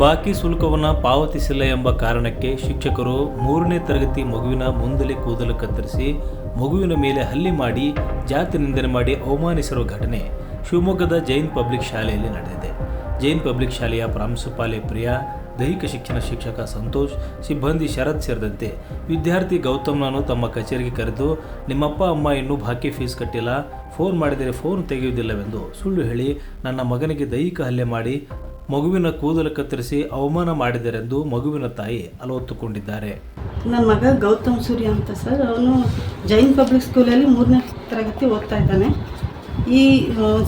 ಬಾಕಿ ಶುಲ್ಕವನ್ನು ಪಾವತಿಸಿಲ್ಲ ಎಂಬ ಕಾರಣಕ್ಕೆ ಶಿಕ್ಷಕರು ಮೂರನೇ ತರಗತಿ ಮಗುವಿನ ಮುಂದಲೆ ಕೂದಲು ಕತ್ತರಿಸಿ ಮಗುವಿನ ಮೇಲೆ ಹಲ್ಲೆ ಮಾಡಿ, ಜಾತಿ ನಿಂದನೆ ಮಾಡಿ ಅವಮಾನಿಸಿರುವ ಘಟನೆ ಶಿವಮೊಗ್ಗದ ಜೈನ್ ಪಬ್ಲಿಕ್ ಶಾಲೆಯಲ್ಲಿ ನಡೆದಿದೆ. ಜೈನ್ ಪಬ್ಲಿಕ್ ಶಾಲೆಯ ಪ್ರಾಂಶುಪಾಲೆ ಪ್ರಿಯಾ, ದೈಹಿಕ ಶಿಕ್ಷಣ ಶಿಕ್ಷಕ ಸಂತೋಷ್, ಸಿಬ್ಬಂದಿ ಶರತ್ ಸೇರಿದಂತೆ ವಿದ್ಯಾರ್ಥಿ ಗೌತಮ್ನನ್ನು ತಮ್ಮ ಕಚೇರಿಗೆ ಕರೆದು, ನಿಮ್ಮಪ್ಪ, ಅಮ್ಮ ಇನ್ನೂ ಬಾಕಿ ಫೀಸ್ ಕಟ್ಟಿಲ್ಲ, ಫೋನ್ ಮಾಡಿದರೆ ಫೋನ್ ತೆಗೆಯುವುದಿಲ್ಲವೆಂದು ಸುಳ್ಳು ಹೇಳಿ ನನ್ನ ಮಗನಿಗೆ ದೈಹಿಕ ಹಲ್ಲೆ ಮಾಡಿ ಮಗುವಿನ ಕೂದಲು ಕತ್ತರಿಸಿ ಅವಮಾನ ಮಾಡಿದರೆಂದು ಮಗುವಿನ ತಾಯಿ ಅಲವತ್ತುಕೊಂಡಿದ್ದಾರೆ. ನನ್ನ ಮಗ ಗೌತಮ್ ಸೂರ್ಯ ಅಂತ ಸರ್. ಅವನು ಜೈನ್ ಪಬ್ಲಿಕ್ ಸ್ಕೂಲಲ್ಲಿ ಮೂರನೇ ತರಗತಿ ಓದ್ತಾ ಇದ್ದಾನೆ. ಈ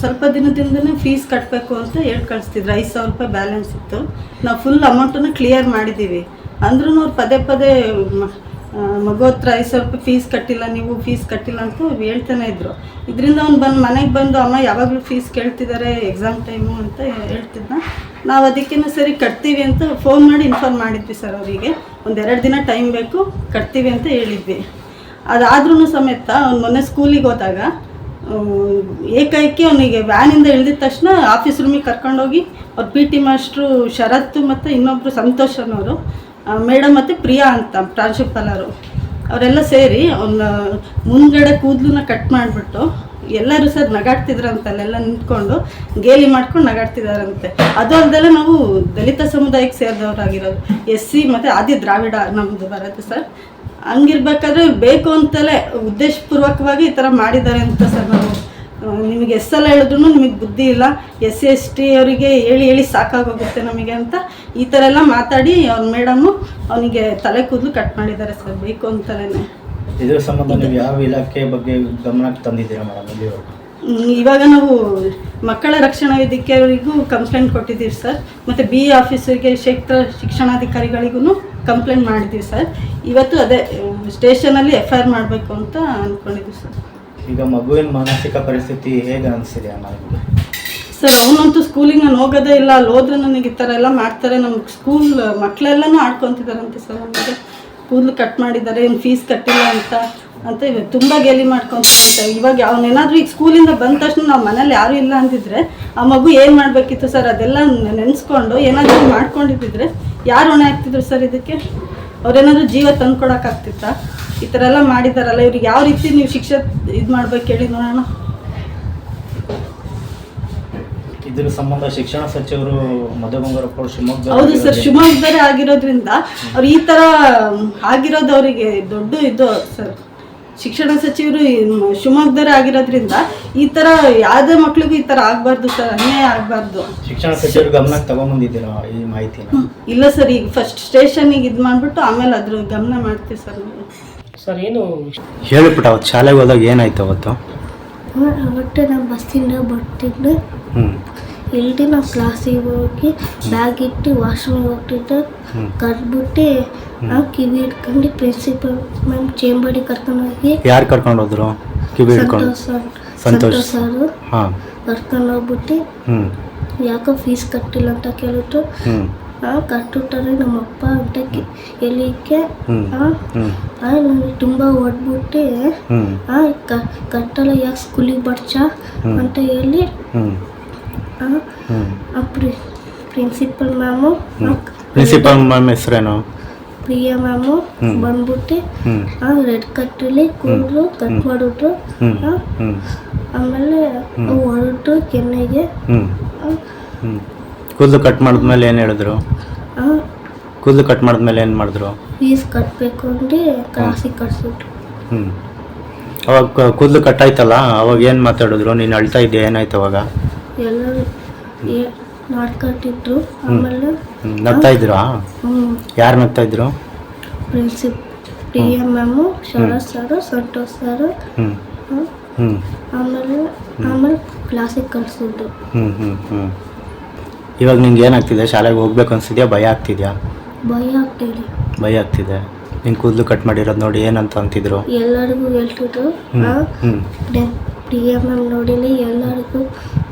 ಸ್ವಲ್ಪ ದಿನದಿಂದನೇ ಫೀಸ್ ಕಟ್ಟಬೇಕು ಅಂತ ಹೇಳಿ ಕಳಿಸ್ತಿದ್ರು. ಐದು ಸಾವಿರ ರೂಪಾಯಿ ಬ್ಯಾಲೆನ್ಸ್ ಇತ್ತು. ನಾವು ಫುಲ್ ಅಮೌಂಟನ್ನು ಕ್ಲಿಯರ್ ಮಾಡಿದ್ದೀವಿ. ಅಂದ್ರೂ ಅವ್ರು ಪದೇ ಪದೇ ಮಗು ಹತ್ರ ಐದು ಸಾವಿರ ಫೀಸ್ ಕಟ್ಟಿಲ್ಲ, ನೀವು ಫೀಸ್ ಕಟ್ಟಿಲ್ಲ ಅಂತ ಹೇಳ್ತಾನೆ ಇದ್ರು. ಇದರಿಂದ ಅವ್ನು ಬಂದು ಮನೆಗೆ ಬಂದು ಅಮ್ಮ ಯಾವಾಗಲೂ ಫೀಸ್ ಕೇಳ್ತಿದ್ದಾರೆ ಎಕ್ಸಾಮ್ ಟೈಮು ಅಂತ ಹೇಳ್ತಿದ್ದ ನಾವು ಅದಕ್ಕೇನು ಸರಿ ಕಟ್ತೀವಿ ಅಂತ ಫೋನ್ ಮಾಡಿ ಇನ್ಫಾರ್ಮ್ ಮಾಡಿದ್ವಿ ಸರ್ ಅವರಿಗೆ. ಒಂದೆರಡು ದಿನ ಟೈಮ್ ಬೇಕು, ಕಟ್ತೀವಿ ಅಂತ ಹೇಳಿದ್ವಿ. ಅದಾದ್ರೂ ಸಮೇತ ಅವ್ನು ಮೊನ್ನೆ ಸ್ಕೂಲಿಗೆ ಹೋದಾಗ ಏಕಾಏಕಿ ಅವನಿಗೆ ವ್ಯಾನಿಂದ ಇಳಿದ ತಕ್ಷಣ ಆಫೀಸ್ ರೂಮಿಗೆ ಕರ್ಕೊಂಡೋಗಿ, ಅವ್ರ ಪಿ ಟಿ ಮಾಸ್ಟ್ರು ಶರತ್ತು ಮತ್ತು ಇನ್ನೊಬ್ಬರು ಸಂತೋಷ್ ಅನ್ನೋರು ಮೇಡಮ್ ಮತ್ತು ಪ್ರಿಯಾ ಅಂತ ಪ್ರಾಂಶುಪಾಲರು ಅವರೆಲ್ಲ ಸೇರಿ ಅವನ್ನ ಮುಂದ್ಗಡೆ ಕೂದಲನ್ನ ಕಟ್ ಮಾಡಿಬಿಟ್ಟು ಎಲ್ಲರೂ ಸರ್ ನಗಾಡ್ತಿದ್ರಂತ ಅಲ್ಲೆಲ್ಲ ನಿಂತ್ಕೊಂಡು ಗೇಲಿ ಮಾಡ್ಕೊಂಡು ನಗಾಡ್ತಿದಾರಂತೆ. ಅದು ಅಲ್ಲದೆ ನಾವು ದಲಿತ ಸಮುದಾಯಕ್ಕೆ ಸೇರಿದವರಾಗಿರೋದು. ಎಸ್ ಸಿ ಮತ್ತು ಆದಿ ದ್ರಾವಿಡ ನಮ್ಮದು ಬರುತ್ತೆ ಸರ್. ಹಂಗಿರ್ಬೇಕಾದ್ರೆ ಬೇಕು ಅಂತಲೇ ಉದ್ದೇಶಪೂರ್ವಕವಾಗಿ ಈ ಥರ ಮಾಡಿದ್ದಾರೆ ಅಂತ ಸರ್ ನಾವು ನಿಮಗೆ ಎಷ್ಟೆಲ್ಲ ಹೇಳಿದ್ರು ನಿಮಗೆ ಬುದ್ಧಿ ಇಲ್ಲ. ಎಸ್ ಸಿ ಎಸ್ ಟಿ ಅವರಿಗೆ ಹೇಳಿ ಹೇಳಿ ಸಾಕಾಗೋಗುತ್ತೆ ನಮಗೆ ಅಂತ ಈ ಥರ ಎಲ್ಲ ಮಾತಾಡಿ ಅವ್ರ ಮೇಡಮು ಅವನಿಗೆ ತಲೆ ಕೂದಲು ಕಟ್ ಮಾಡಿದ್ದಾರೆ ಸರ್ ಬೇಕು ಅಂತಲೇ. ಇದರ ಸಂಬಂಧ ನೀವು ಯಾವ ಇಲಾಖೆ ಬಗ್ಗೆ ಗಮನಕ್ಕೆ ತಂದಿದ್ದೀರಾ ಮೇಡಮ್ ಇಲ್ಲಿವರೆಗೂ? ಇವಾಗ ನಾವು ಮಕ್ಕಳ ರಕ್ಷಣಾ ವೇದಿಕೆಯವರಿಗೂ ಕಂಪ್ಲೇಂಟ್ ಕೊಟ್ಟಿದ್ದೀವಿ ಸರ್. ಮತ್ತು ಬಿ ಇ ಆಫೀಸರ್ಗೆ ಕ್ಷೇತ್ರ ಶಿಕ್ಷಣಾಧಿಕಾರಿಗಳಿಗೂ ಕಂಪ್ಲೇಂಟ್ ಮಾಡಿದ್ದೀವಿ ಸರ್. ಇವತ್ತು ಅದೇ ಸ್ಟೇಷನಲ್ಲಿ ಎಫ್ ಐ ಆರ್ ಮಾಡಬೇಕು ಅಂತ ಅಂದ್ಕೊಂಡಿದ್ದೀವಿ ಸರ್. ಈಗ ಮಗುವಿನ ಮಾನಸಿಕ ಪರಿಸ್ಥಿತಿ ಹೇಗೆ ಅನಿಸಿದೆ ಅಮ್ಮ ಸರ್, ಅವನಂತೂ ಸ್ಕೂಲಿಗೆ ನಾನು ಹೋಗೋದೇ ಇಲ್ಲ. ಅಲ್ಲಿ ಹೋದ್ರೆ ನನಗೆ ಈ ಥರ ಎಲ್ಲ ಮಾಡ್ತಾರೆ. ನಮ್ಮ ಸ್ಕೂಲ್ ಮಕ್ಕಳೆಲ್ಲನೂ ಆಡ್ಕೊತಿದಾರಂತೆ ಸರ್ ನಮಗೆ. ಕೂದಲು ಕಟ್ ಮಾಡಿದ್ದಾರೆ. ಏನು ಫೀಸ್ ಕಟ್ಟಿಲ್ಲ ಅಂತ ಅಂತ ಇವಾಗ ತುಂಬ ಗೇಲಿ ಮಾಡ್ಕೊತಿದ್ದಾರೆ ಇವಾಗ ಅವನೇನಾದರೂ ಈಗ ಸ್ಕೂಲಿಂದ ಬಂದ ತಕ್ಷಣ ನಾವು ಮನೇಲಿ ಯಾರೂ ಇಲ್ಲ ಅಂತಿದ್ರೆ ಆ ಮಗು ಏನು ಮಾಡಬೇಕಿತ್ತು ಸರ್? ಅದೆಲ್ಲ ನೆನೆಸ್ಕೊಂಡು ಏನಾದರೂ ಮಾಡ್ಕೊಂಡಿದ್ದಿದ್ರೆ ಯಾರು ಹೊಣೆ ಆಗ್ತಿದ್ರು ಸರ್ ಇದಕ್ಕೆ? ಅವ್ರೇನಾದರೂ ಜೀವ ತಂದ್ಕೊಡೋಕ್ಕಾಗ್ತಿತ್ತಾ? ಈ ಥರ ಎಲ್ಲ ಮಾಡಿದಾರಲ್ಲ ಇವ್ರಿಗೆ ಯಾವ ರೀತಿ ನೀವು ಶಿಕ್ಷೆ ಇದು ಮಾಡ್ಬೇಕು ಹೇಳಿ ನೋಡೋಣ. ಇದ್ರ ಸಂಬಂಧ ಶಿಕ್ಷಣ ಸಚಿವರು ಮಧು ಬಂಗಾರಪ್ಪ ಶಿವಮೊಗ್ಗ ಹೌದು ಸರ್ ಶಿವಮೊಗ್ಗದವರೇ ಆಗಿರೋದ್ರಿಂದ ಅವ್ರು ಈ ಥರ ಆಗಿರೋದು ಅವರಿಗೆ ದೊಡ್ಡ ಇದು ಸರ್. ಶಿಕ್ಷಣ ಸಚಿವರು ಶಿವಮೊಗ್ಗದವರೇ ಆಗಿರೋದ್ರಿಂದ ಈ ಥರ ಯಾವುದೇ ಮಕ್ಳಿಗೂ ಈ ಥರ ಆಗಬಾರ್ದು ಸರ್ ಅನ್ಯಾಯ ಆಗಬಾರ್ದು. ಶಿಕ್ಷಣ ಸಚಿವರು ಗಮನಕ್ಕೆ ತಗೊಂಡ್ಬಂದಿದ್ದೀರಾ ಈ ಮಾಹಿತಿ ಇಲ್ಲ ಸರ್ ಈಗ ಫಸ್ಟ್ ಸ್ಟೇಷನಿಗೆ ಇದು ಮಾಡಿಬಿಟ್ಟು ಆಮೇಲೆ ಅದ್ರ ಗಮನ ಮಾಡ್ತೀವಿ ಸರ್ ನಾವು. ಸರ್ ಏನು ಹೇಳಿಬಿಟ್ಟ ಅವತ್ತು ಶಾಲೆಗೆ ಹೋದಾಗ ಏನಾಯ್ತು ಅವತ್ತು? ಅವತ್ತು ನಮ್ಮ ಬಸ್ಸಿಂದ ಬರ್ತಿದ್ದು ಹ್ಞೂ ಇಲ್ಲಿ ನಾವು ಕ್ಲಾಸಿಗೆ ಹೋಗಿ ಬ್ಯಾಗ್ ಇಟ್ಟು ವಾಶ್ರೂಮ್ ಹೋಗ್ತಿದ್ದು. ಕರ್ದ್ಬಿಟ್ಟು ನಾವು ಕಿವಿ ಹಿಡ್ಕೊಂಡು ಪ್ರಿನ್ಸಿಪಲ್ ಮ್ಯಾಮ್ ಚೇಂಬರಿಗೆ ಕರ್ಕೊಂಡು ಹೋಗಿ ಯಾರು ಕರ್ಕೊಂಡು ಹೋದ್ರು? ಕಿವಿ ಹಿಡ್ಕೊಂಡು. ಸಂತೋಷ್ ಸರ್. ಸಂತೋಷ್. ಸರ್. ಹಾಂ. ಕರ್ಕೊಂಡು ಹೋಗ್ಬಿಟ್ಟು ಹ್ಞೂ ಯಾಕೋ ಫೀಸ್ ಕಟ್ಟಿಲ್ಲ ಅಂತ ಕೇಳಿದ್ರು. ಹ್ಞೂ ಆ ನಮ್ಮ ನಮ್ಮಪ್ಪ ಅಂತ ಹೇಳಿಕ್ಕೆ ಎಲ್ಲಿಕ್ಕೆ ಹ್ಞೂ ಹ್ಞೂ ಆ ನನಗೆ ತುಂಬ ಹೊಡ್ಬಿಟ್ಟು ಹ್ಞೂ ಆ ಕ- ಕಟ್ಟಲ್ಲ ಯಾಕೆ ಸ್ಕೂಲಿಗೆ ಬರ್ಚ? ಅಂತ ಹೇಳಿ. ಪ್ರಿನ್ಸಿಪಲ್ ಮ್ಯಾಮು ಪ್ರಿನ್ಸಿಪಲ್ ಮ್ಯಾಮ್ ಹೆಸರೇನು? ಪ್ರಿಯಾ ಮ್ಯಾಮು. ಬಂದ್ಬಿಟ್ಟು. ರೆಡ್ ಕಟ್ಟಲ್ಲಿ ಕೂದಲು ಕಟ್ ಮಾಡಿಬಿಟ್ರು ಆಮೇಲೆ ಹೊರಟು ಕೆನ್ನೆಗೆ. ಕೂದಲು ಕಟ್ ಮಾಡಿದ್ಮೇಲೆ ಏನು ಹೇಳಿದ್ರು? ಕೂದಲು ಕಟ್ ಮಾಡಿದ್ಮೇಲೆ ಏನು ಮಾಡಿದ್ರು? ಫೀಸ್ ಕಟ್ಟಬೇಕು ಅಂದ್ರೆ ಕ್ಲಾಸಿಗೆ ಕಟ್ಸ್ಬಿಟ್ರು ಹ್ಞೂ ಅವಾಗ ಕೂದಲು ಕಟ್ಟಾಯ್ತಲ್ಲ ಅವಾಗ ಏನು ಮಾತಾಡಿದ್ರು? ನೀನು ಅಳ್ತಾ ಇದ್ದೆ ಏನಾಯ್ತು ಅವಾಗ? ಎಲ್ಲರೂ ಏ- ಮಾಡ್ಕೊಟ್ಟಿದ್ರು ಆಮೇಲೆ ಹ್ಮ್, ನಗ್ತಾ ಇದ್ರಾ? ಯಾರು ನಗ್ತಾ ಇದ್ರು? Principal M M Sharath sir Santosh sir. ಹ್ಞೂ ಹ್ಞೂ ಆಮೇಲೆ ಆಮೇಲೆ ಕ್ಲಾಸಿಗೆ ಕಳ್ಸಿದ್ರು ಹ್ಞೂ ಹ್ಞೂ ಹ್ಞೂ ಇವಾಗ ನಿಂಗೆ ಏನಾಗ್ತಿದೆ? ಶಾಲೆಗೆ ಹೋಗ್ಬೇಕು ಅನ್ಸಿದ್ಯಾ? ಭಯ ಆಗ್ತಿದ್ಯಾ? ಭಯ ಆಗ್ತಿದೆ. ಭಯ ಆಗ್ತಿದೆ. ನಿನ್ನ ಕೂದಲು ಕಟ್ ಮಾಡಿರೋದು ನೋಡಿ ಏನಂತ ಅಂತಿದ್ರು? ಎಲ್ಲರಿಗೂ ಹೇಳ್ತಿದ್ರು ಆ, ಹ್ಞೂ ಪ್ರಿಯ- ಪ್ರಿಯಾ ಮ್ಯಾಮ್ ನೋಡಿಲಿ ಎಲ್ಲರಿಗೂ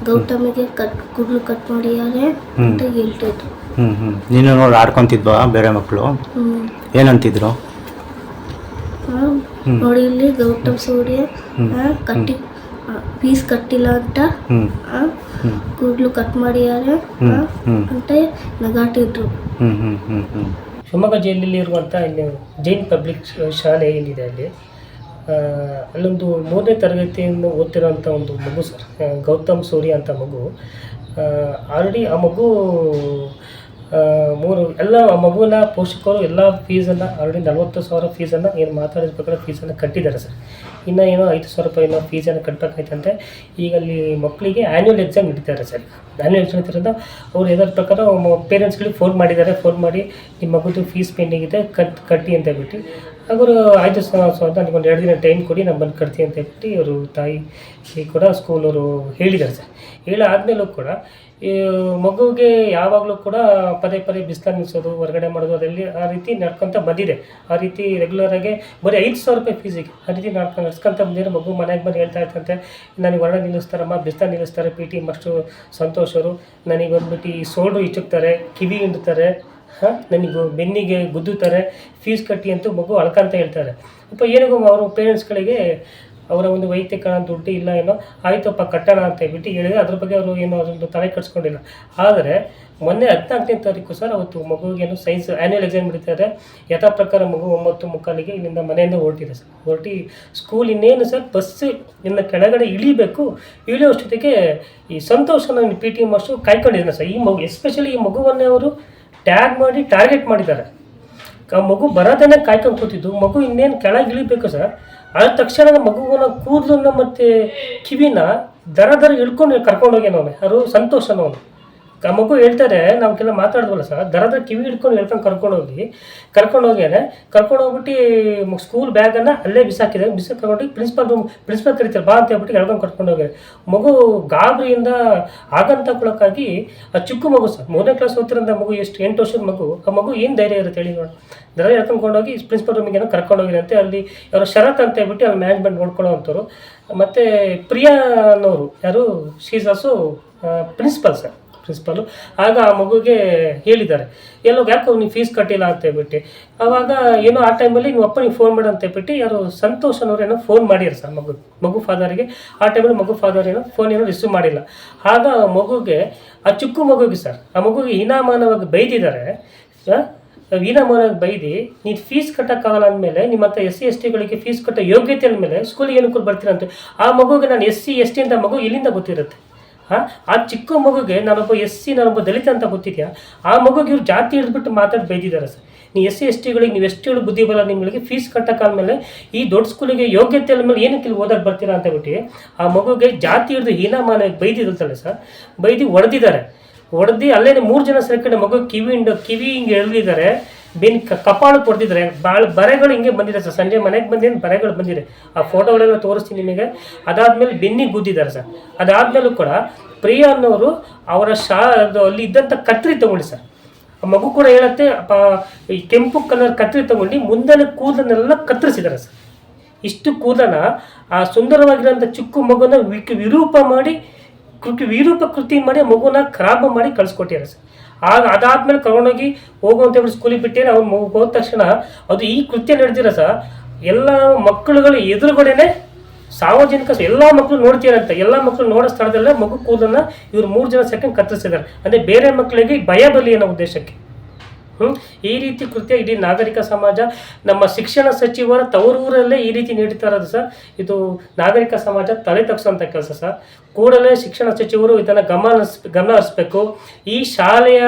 ಗೌತಮಿಗೆ ಕಟ್ ಕೂದಲು ಕಟ್ ಮಾಡಿದ್ದಾರೆ ಅಂತ ಹೇಳ್ತಿದ್ರು. ಹ್ಞೂ ಹ್ಞೂ ನೀನು ನೋಡಿ ಆಡ್ಕೊತಿದ್ವಾ ಬೇರೆ ಮಕ್ಕಳು ಹ್ಮ್. ಏನಂತಿದ್ರು? ಆ, ನೋಡಿ ಇಲ್ಲಿ ಗೌತಮ್ ಸೂರ್ಯ ಆ, ಕಟ್ಟಿ ಪೀಸ್ ಕಟ್ಟಿಲ್ಲ ಅಂತ ಹ್ಞೂ ಆ, ಕೂದಲು ಕಟ್ ಮಾಡಿದ್ದಾರೆ. ಅಂತ ನಗಾಟಿದ್ರು ಶಿವಮೊಗ್ಗ ಜಿಲ್ಲೆಯಲ್ಲಿ ಇರುವಂಥ ಇಲ್ಲಿ ಜೈನ್ ಪಬ್ಲಿಕ್ ಶ- ಶಾಲೆ ಏನಿದೆ ಅಲ್ಲಿ? ಅಲ್ಲೊಂದು ಮೂರನೇ ತರಗತಿಯಿಂದ ಓದ್ತಿರೋಂಥ ಒಂದು ಮಗು ಸರ್ ಗೌತಮ್ ಸೂರ್ಯ ಅಂತ ಮಗು. ಆಲ್ರೆಡಿ ಆ ಮಗು ಮೂರು ಎಲ್ಲ ಆ ಮಗುವಿನ ಪೋಷಕರು ಎಲ್ಲ ಫೀಸನ್ನು ಆಲ್ರೆಡಿ ನಲವತ್ತು ಸಾವಿರ ಫೀಸನ್ನು ಏನು ಮಾತಾಡಿಸ್ಬೇಕಾದ್ರೆ ಪ್ರಕಾರ ಫೀಸನ್ನು ಕಟ್ಟಿದ್ದಾರೆ ಸರ್. ಇನ್ನು ಏನೋ ಐದು ಸಾವಿರ ರೂಪಾಯಿ ಏನೋ ಫೀಸನ್ನು ಕಟ್ಟಬೇಕಾಯ್ತಂತೆ ಈಗ ಅಲ್ಲಿ ಮಕ್ಕಳಿಗೆ ಆ್ಯನ್ಯುವಲ್ ಎಕ್ಸಾಮ್ ನಡೀತಾರೆ ಸರ್ ಆ್ಯನ್ಯುವಲ್ ಎಕ್ಸಾಮ್ ನಡೀತಿರೋದ್ರಿಂದ ಅವ್ರು ಏನಾದ್ರ ಪ್ರಕಾರ ಪೇರೆಂಟ್ಸ್ಗಳಿಗೆ ಫೋನ್ ಮಾಡಿದ್ದಾರೆ ಫೋನ್ ಮಾಡಿ ನಿಮ್ಮ ಮಗುದು ಫೀಸ್ ಪೆಂಡಿಂಗ್ ಇದೆ, ಕಟ್, ಕಟ್ಟಿ ಅಂತ ಹೇಳ್ಬಿಟ್ಟು. ಅವರು ಆಯಿತು ಸರ್ ಒಂದು ಎರಡು ದಿನ ಟೈಮ್ ಕೊಡಿ, ನಾನು ಬಂದು ಕಟ್ತೀನಿ ಅಂತ ಹೇಳ್ಬಿಟ್ಟು ಅವರು ತಾಯಿ ಕೂಡ ಸ್ಕೂಲವರು ಹೇಳಿದ್ದಾರೆ ಸರ್. ಹೇಳಾದ್ಮೇಲೂ ಕೂಡ ಈ ಮಗುವಿಗೆ ಯಾವಾಗಲೂ ಕೂಡ ಪದೇ ಪದೇ ಬಿಸಿಲ ನಿಲ್ಲಿಸೋದು ಹೊರಗಡೆ ಮಾಡೋದು ಅದರಲ್ಲಿ ಆ ರೀತಿ ನಡ್ಕೊತ ಬಂದಿದೆ. ಆ ರೀತಿ ರೆಗ್ಯುಲರಾಗಿ ಬರೀ ಐದು ಸಾವಿರ ರೂಪಾಯಿ ಫೀಸಿಗೆ ಆ ರೀತಿ ನಡ್ಕೊಂಡು ನಡ್ಸ್ಕೊಂತ ಬಂದಿರೋ ಮಗು ಮನೆಗೆ ಬಂದು ಹೇಳ್ತಾ ಇರ್ತಂತೆ ನನಗೆ ಹೊರಗಡೆ ನಿಲ್ಲಿಸ್ತಾರಮ್ಮ ಬಿಸಿಲ ನಿಲ್ಲಿಸ್ತಾರೆ ಪಿ ಟಿ ಮಷ್ಟು ಸಂತೋಷರು. ನನಗೆ ಬಂದ್ಬಿಟ್ಟು ಈ ಸೋಲ್ಡ್ರು ಇಚ್ಚುಕ್ತಾರೆ ಕಿವಿ ಹಿಂಡ್ತಾರೆ, ಹಾಂ, ನನಗೆ ಬೆನ್ನಿಗೆ ಗುದ್ದುತ್ತಾರೆ ಫೀಸ್ ಕಟ್ಟಿ ಅಂತೂ ಮಗು ಅಳ್ಕಂತ ಹೇಳ್ತಾರೆ. ಅಪ್ಪ, ಏನಿಗೂ ಅವರು ಪೇರೆಂಟ್ಸ್ಗಳಿಗೆ ಅವರ ಒಂದು ವೈಯಕ್ತಿಕ ದುಡ್ಡು ಇಲ್ಲ ಏನೋ ಆಯ್ತಪ್ಪ ಕಟ್ಟೋಣ ಅಂತ ಹೇಳ್ಬಿಟ್ಟು ಹೇಳಿದ್ರೆ. ಅದ್ರ ಬಗ್ಗೆ ಅವರು ಏನೋ ಅದೊಂದು ತಲೆ ಕಟ್ಸ್ಕೊಂಡಿಲ್ಲ ಆದರೆ ಮೊನ್ನೆ ಹದಿನಾಲ್ಕನೇ ತಾರೀಕು ಸರ್ ಅವತ್ತು ಮಗುವಿಗೇನು ಸೈನ್ಸ್ ಆ್ಯನ್ಯಲ್ ಎಕ್ಸಾಮ್ ನಡೀತಾರೆ ಯಥಾ ಪ್ರಕಾರ ಮಗು ಒಂಬತ್ತು ಮುಕ್ಕಾಲಿಗೆ ಇಲ್ಲಿಂದ ಮನೆಯಿಂದ ಹೊರಟಿದೆ ಸರ್. ಹೊರಟಿ ಸ್ಕೂಲ್ ಇನ್ನೇನು ಸರ್ ಬಸ್ ಇನ್ನು ಕೆಳಗಡೆ ಇಳಿಬೇಕು. ಇಳಿಯೋಷ್ಟೊತ್ತಿಗೆ ಈ ಸಂತೋಷನ ಪಿ ಟಿ ಮಾಸ್ಟರ್ ಕಾಯ್ಕೊಂಡಿದ್ದಾನೆ ಸರ್. ಈ ಮಗು ಎಸ್ಪೆಷಲಿ ಈ ಮಗುವನ್ನೇ ಅವರು ಟ್ಯಾಗ್ ಮಾಡಿ ಟಾರ್ಗೆಟ್ ಮಾಡಿದ್ದಾರೆ. ಮಗು ಬರೋದನ್ನೇ ಕಾಯ್ಕೊಂಡು ಕೂತಿದ್ದು. ಮಗು ಇನ್ನೇನು ಕೆಳಗೆ ಇಳಿಬೇಕು ಸರ್? ಆದ ತಕ್ಷಣ ಮಗುವನ್ನ ಕೂದಲನ್ನ ಮತ್ತೆ ಕಿವಿನ ದರ ದರ ಇಳ್ಕೊಂಡು ಕರ್ಕೊಂಡು ಅದು ಯಾರು ಸಂತೋಷನವನು. ಆ ಮಗು ಹೇಳ್ತಾರೆ, ನಾವು ಕೆಲ ಮಾತಾಡಿದ್ವಲ್ಲ ಸರ್ ದರ ದರ ಕಿವಿ ಹಿಡ್ಕೊಂಡು ಹೇಳ್ಕೊಂಡು ಕರ್ಕೊಂಡು ಹೋಗಿ, ಕರ್ಕೊಂಡು ಹೋಗ್ಬಿಟ್ಟು ಸ್ಕೂಲ್ ಬ್ಯಾಗನ್ನು ಅಲ್ಲೇ ಬಿಸಾಕಿದೆ ಬಿಸಾಕಿ ಕರ್ಕೊಂಡು ಪ್ರಿನ್ಸಿಪಲ್ ರೂಮ್ ಪ್ರಿನ್ಸಿಪಲ್ ಕರಿತಾರೆ, ಬಾ ಅಂತ ಹೇಳ್ಬಿಟ್ಟು ಎಳ್ಕೊಂಡು ಕರ್ಕೊಂಡು ಹೋಗ್ಯಾರೆ ಮಗು ಗಾಬರಿಯಿಂದ ಆಗಂತಕೊಳ್ಳೋಕ್ಕಾಗಿ ಆ ಚಿಕ್ಕ ಮಗು ಸರ್, ಮೂರನೇ ಕ್ಲಾಸ್ ಓದ್ತಿರೋಂಥ ಮಗು ಎಷ್ಟು, ಎಂಟು ವರ್ಷದ ಮಗು, ಆ ಮಗು ಏನು ಧೈರ್ಯ ಇರುತ್ತೆ ಹೇಳಿ ನೋಡಿ. ದರ ಹೋಗಿ ಪ್ರಿನ್ಸಿಪಲ್ ರೂಮಿಗೆ ಏನೋ ಕರ್ಕೊಂಡು ಹೋಗಿರುತ್ತೆ ಅಲ್ಲಿ ಅವರ ಶರತ್ ಅಂತ ಹೇಳ್ಬಿಟ್ಟು ಅಲ್ಲಿ ಮ್ಯಾನೇಜ್ಮೆಂಟ್ ನೋಡ್ಕೊಳ್ಳೋ ಅಂಥವ್ರು. ಮತ್ತು ಪ್ರಿಯಾ ಅನ್ನೋರು ಯಾರು she's also principal sir principal ಆಗ ಆ ಮಗುಗೆ ಹೇಳಿದ್ದಾರೆ, ಎಲ್ಲೋ ಯಾಕೋ ನೀವು ಫೀಸ್ ಕಟ್ಟಿಲ್ಲ ಅಂತ ಹೇಳ್ಬಿಟ್ಟು. ಆವಾಗ ಏನೋ ಆ ಟೈಮಲ್ಲಿ ನೀವು ಅಪ್ಪ ಫೋನ್ ಮಾಡಿ ಅಂತ ಹೇಳ್ಬಿಟ್ಟು, ಯಾರು ಸಂತೋಷ್ ಅನ್ನೋರು ಏನೋ ಫೋನ್ ಮಾಡಿದ್ರು ಸರ್ ಮಗು ಮಗು ಫಾದರಿಗೆ ಆ ಟೈಮಲ್ಲಿ ಮಗು ಫಾದರ್ ಏನೋ ಫೋನ್ ಏನೋ ರಿಸೀವ್ ಮಾಡಿಲ್ಲ. ಆಗ ಮಗುಗೆ, ಆ ಚಿಕ್ಕ ಮಗುಗೆ ಸರ್, ಆ ಮಗುಗೆ ಹೀನಾಮಾನವಾಗಿ ಬೈದಿದ್ದಾರೆ ವೀನಾಮಾನವಾಗಿ ಬೈದಿ ನೀನು ಫೀಸ್ ಕಟ್ಟೋಕ್ಕಾಗಲ್ಲ ಅಂದಮೇಲೆ, ನಿಮ್ಮ ಹತ್ರ ಎಸ್ ಸಿ ಎಸ್ ಟಿಗಳಿಗೆ ಫೀಸ್ ಕಟ್ಟೋ ಯೋಗ್ಯತೆ ಅಂದಮೇಲೆ ಸ್ಕೂಲಿಗೆ ಏನಕ್ಕೂ ಬರ್ತೀರಂತೆ ಆ ಮಗುಗೆ ನಾನು ಎಸ್ ಸಿ ಎಸ್ ಟಿ ಅಂತ ಮಗು ಇಲ್ಲಿಂದ ಗೊತ್ತಿರುತ್ತೆ. ಹಾಂ? ಆ ಚಿಕ್ಕ ಮಗುಗೆ ನಾನೊಬ್ಬ ಎಸ್ ಸಿ, ನಾನೊಬ್ಬ ದಲಿತ ಅಂತ ಗೊತ್ತಿದೆಯಾ? ಆ ಮಗುಗೆ ಇವ್ರು ಜಾತಿ ಹಿಡಿದ್ಬಿಟ್ಟು ಮಾತಾಡಿ ಬೈದಿದ್ದಾರೆ ಸರ್. ನೀವು ಎಸ್ ಸಿ, ಎಸ್ ಟಿಗಳಿಗೆ, ನೀವು ಎಷ್ಟು ಹೇಳು ಬುದ್ಧಿ ನಿಮಗೆ ಫೀಸ್ ಕಟ್ಟಕ್ಕಾದ್ಮೇಲೆ ಈ ದೊಡ್ಡ ಸ್ಕೂಲಿಗೆ ಯೋಗ್ಯತೆ ಮೇಲೆ ಏನಕ್ಕೆ ಇಲ್ಲಿ ಓದಕ್ಕೆ ಬರ್ತೀರಾ ಅಂತ ಬಿಟ್ಟು ಆ ಮಗುಗೆ ಜಾತಿ ಹಿಡಿದು ಹೀನಾಮಾನ ಬೈದಿರುತ್ತಲ್ಲ ಸರ್. ಬೈದು ಹೊಡೆದಿದ್ದಾರೆ ಹೊಡೆದು ಅಲ್ಲೇ ಮೂರು ಜನ ಸೇರ್ಕೊಂಡು ಮಗು ಕಿವಿ ಹಿಂಡು ಕಿವಿ ಹಿಂಗೆ ಎಳೆದಿದ್ದಾರೆ. ಬೆನ್ ಕಪಾಳು ಕೊಡ್ತಿದ್ದಾರೆ ಭಾಳ ಬರೆಗಳು ಹಿಂಗೆ ಬಂದಿದೆ ಸರ್. ಸಂಜೆ ಮನೆಗೆ ಬಂದೇನು ಬರೆಗಳು ಬಂದಿದೆ. ಆ ಫೋಟೋಗಳೆಲ್ಲ ತೋರಿಸ್ತೀನಿ ನಿಮಗೆ. ಅದಾದ್ಮೇಲೆ ಬೆನ್ನಿಗೆ ಗುದ್ದಿದ್ದಾರೆ ಸರ್. ಅದಾದಮೇಲೂ ಕೂಡ ಪ್ರಿಯಾ ಅನ್ನೋರು ಅವರ ಶಾ ಅಲ್ಲಿ ಇದ್ದಂಥ ಕತ್ರಿ ತಗೊಳ್ಳಿ ಸರ್. ಮಗು ಕೂಡ ಹೇಳುತ್ತೆ ಈ ಕೆಂಪು ಕಲರ್ ಕತ್ರಿ ತಗೊಂಡು ಮುಂದೆ ಕೂದಲನ್ನೆಲ್ಲ ಕತ್ತರಿಸಿದ್ದಾರೆ ಸರ್. ಇಷ್ಟು ಕೂದಲನ್ನ ಆ ಸುಂದರವಾಗಿರೋಂಥ ಚಿಕ್ಕ ಮಗುನ ವಿರೂಪ ಮಾಡಿ ಕೃತಿ ವಿರೂಪ ಕೃತಿ ಮಾಡಿ ಮಗುನ ಖರಾಬ ಮಾಡಿ ಕಳಿಸ್ಕೊಟ್ಟಿದ್ದಾರೆ ಸರ್. ಆಗ ಅದಾದ್ಮೇಲೆ ಕರ್ಕೊಂಡೋಗಿ ಹೋಗು ಅಂತ ಹೇಳಿ ಸ್ಕೂಲಿಗೆ ಬಿಟ್ಟೇನೆ ಅವ್ರು ಹೋದ ತಕ್ಷಣ ಅದು ಈ ಕೃತ್ಯ ನಡೆದಿರ ಸಹ ಎಲ್ಲ ಮಕ್ಕಳುಗಳ ಎದುರುಗಡೆನೆ ಸಾರ್ವಜನಿಕ ಎಲ್ಲ ಮಕ್ಕಳು ನೋಡ್ತೀರಂತೆ ಎಲ್ಲ ಮಕ್ಕಳು ನೋಡೋ ಸ್ಥಳದಲ್ಲೇ ಮಗು ಕೂದಲನ್ನ ಇವ್ರು ಮೂರು ಜನ ಸೆಕೆಂಡ್ ಕತ್ತರಿಸಿದ್ದಾರೆ ಅಂದರೆ ಬೇರೆ ಮಕ್ಕಳಿಗೆ ಭಯ ಬರಲಿ ಅನ್ನೋ ಉದ್ದೇಶಕ್ಕೆ? ಈ ರೀತಿ ಕೃತ್ಯ ಇಡೀ ನಾಗರಿಕ ಸಮಾಜ, ನಮ್ಮ ಶಿಕ್ಷಣ ಸಚಿವರ ತವರೂರಲ್ಲೇ ಈ ರೀತಿ ನೀಡ್ತಾ ಇರೋದು ಸರ್. ಇದು ನಾಗರಿಕ ಸಮಾಜ ತಲೆ ತಗ್ಸೋಂಥ ಕೆಲಸ ಸರ್. ಕೂಡಲೇ ಶಿಕ್ಷಣ ಸಚಿವರು ಇದನ್ನು ಗಮನ ಗಮನ ಹರಿಸ್ಬೇಕು. ಈ ಶಾಲೆಯ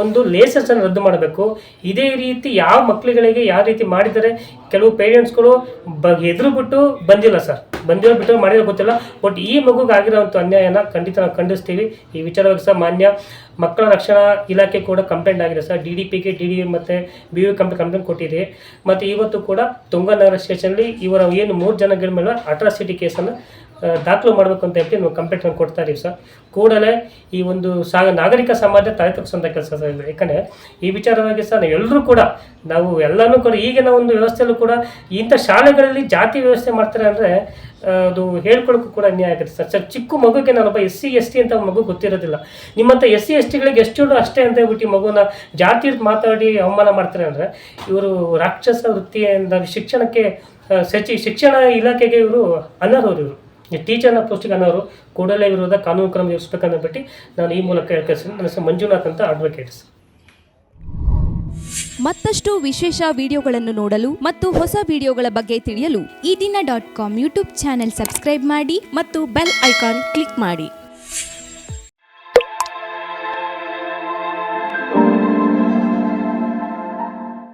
ಒಂದು ಲೇಸನ್ಸನ್ನು ರದ್ದು ಮಾಡಬೇಕು. ಇದೇ ರೀತಿ ಯಾವ ಮಕ್ಕಳುಗಳಿಗೆ ಯಾವ ರೀತಿ ಮಾಡಿದರೆ ಕೆಲವು ಪೇರೆಂಟ್ಸ್ಗಳು ಬ ಎದುರು ಬಿಟ್ಟು ಬಂದಿಲ್ಲ ಸರ್ ಬಂದಿರೋ ಬಿಟ್ಟು ಮಾಡಿರೋ ಗೊತ್ತಿಲ್ಲ. ಬಟ್ ಈ ಮಗುಗೆ ಆಗಿರೋಂಥ ಅನ್ಯಾಯನ ಖಂಡಿತ ನಾವು ಖಂಡಿಸ್ತೀವಿ. ಈ ವಿಚಾರವಾಗಿ ಸಹ ಮಾನ್ಯ ಮಕ್ಕಳ ರಕ್ಷಣಾ ಇಲಾಖೆ ಕೂಡ ಕಂಪ್ಲೇಂಟ್ ಆಗಿದೆ ಸರ್ ಡಿ ಡಿ ಪಿಗೆ ಡಿ ಡಿ ಮತ್ತು ಬಿ ಯು ಕಂಪ್ಲೇಂಟ್ ಕಂಪ್ಲೇಂಟ್ ಕೊಟ್ಟಿದೆ. ಮತ್ತು ಇವತ್ತು ಕೂಡ ತುಂಗನಗರ ಸ್ಟೇಷನಲ್ಲಿ ಇವರ ಏನು ಮೂರು ಜನಗಳ ಮೇಲೆ ಅಟ್ರಾಸಿಟಿ ಕೇಸನ್ನು ದಾಖಲು ಮಾಡಬೇಕು ಅಂತ ಹೇಳ್ಬಿಟ್ಟು ನಾವು ಕಂಪ್ಲೇಂಟ್ ಕೊಡ್ತಾ ಇದೀವಿ ಸರ್. ಕೂಡಲೇ ಈ ಒಂದು ಸಾ ನಾಗರಿಕ ಸಮಾಜ ತಲೆ ಸಂದ ಕೆಲಸ ಸರ್. ಯಾಕಂದರೆ ಈ ವಿಚಾರವಾಗಿ ಸರ್ ಎಲ್ಲರೂ ಕೂಡ ನಾವು ಎಲ್ಲನೂ ಕೂಡ ಈಗಿನ ಒಂದು ವ್ಯವಸ್ಥೆಯಲ್ಲೂ ಕೂಡ ಇಂಥ ಶಾಲೆಗಳಲ್ಲಿ ಜಾತಿ ವ್ಯವಸ್ಥೆ ಮಾಡ್ತಾರೆ ಅಂದರೆ ಅದು ಹೇಳ್ಕೊಳ್ಳೋಕ್ಕೂ ಕೂಡ ಅನ್ಯಾಯ ಆಗುತ್ತೆ ಸರ್. ಸರ್, ಚಿಕ್ಕ ಮಗುಗೆ ನಾನೊಬ್ಬ ಎಸ್ ಸಿ, ಎಸ್ ಟಿ ಅಂತ ಮಗು ಗೊತ್ತಿರೋದಿಲ್ಲ. ನಿಮ್ಮಂಥ ಎಸ್ ಸಿ, ಎಸ್ ಟಿಗಳಿಗೆ ಎಷ್ಟು ಅಷ್ಟೇ ಅಂತ ಹೇಳ್ಬಿಟ್ಟು ಮಗುನ ಜಾತಿ ಮಾತಾಡಿ ಅವಮಾನ ಮಾಡ್ತಾರೆ ಅಂದರೆ, ಇವರು ರಾಕ್ಷಸ ವೃತ್ತಿಯಿಂದ ಶಿಕ್ಷಣಕ್ಕೆ ಸಚಿ, ಶಿಕ್ಷಣ ಇಲಾಖೆಗೆ ಇವರು ಅನರ್ಹರು ಇವರು. ಟೀಚರ್ನ ಪೋಸ್ಟಿಗೆ ಅನ್ನೋರು ಕೂಡಲೇ ವಿರೋಧ ಕಾನೂನು ಕ್ರಮ ಜರುಗಿಸ್ಬೇಕನ್ನೋ ಬಿಟ್ಟು ನಾನು ಈ ಮೂಲಕ ಹೇಳ್ಕೊಳ್ತೀನಿ. ನನ್ನ ಹೆಸರು ಮಂಜುನಾಥ್ ಅಂತ ಅಡ್ವೊಕೇಟ್ಸ್ ಮತ್ತಷ್ಟು ವಿಶೇಷ ವಿಡಿಯೋಗಳನ್ನು ನೋಡಲು ಮತ್ತು ಹೊಸ ವಿಡಿಯೋಗಳ ಬಗ್ಗೆ ತಿಳಿಯಲು ಈ ದಿನ dot com YouTube channel subscribe ಮಾಡಿ ಮತ್ತು ಬೆಲ್ ಐಕಾನ್ ಕ್ಲಿಕ್ ಮಾಡಿ.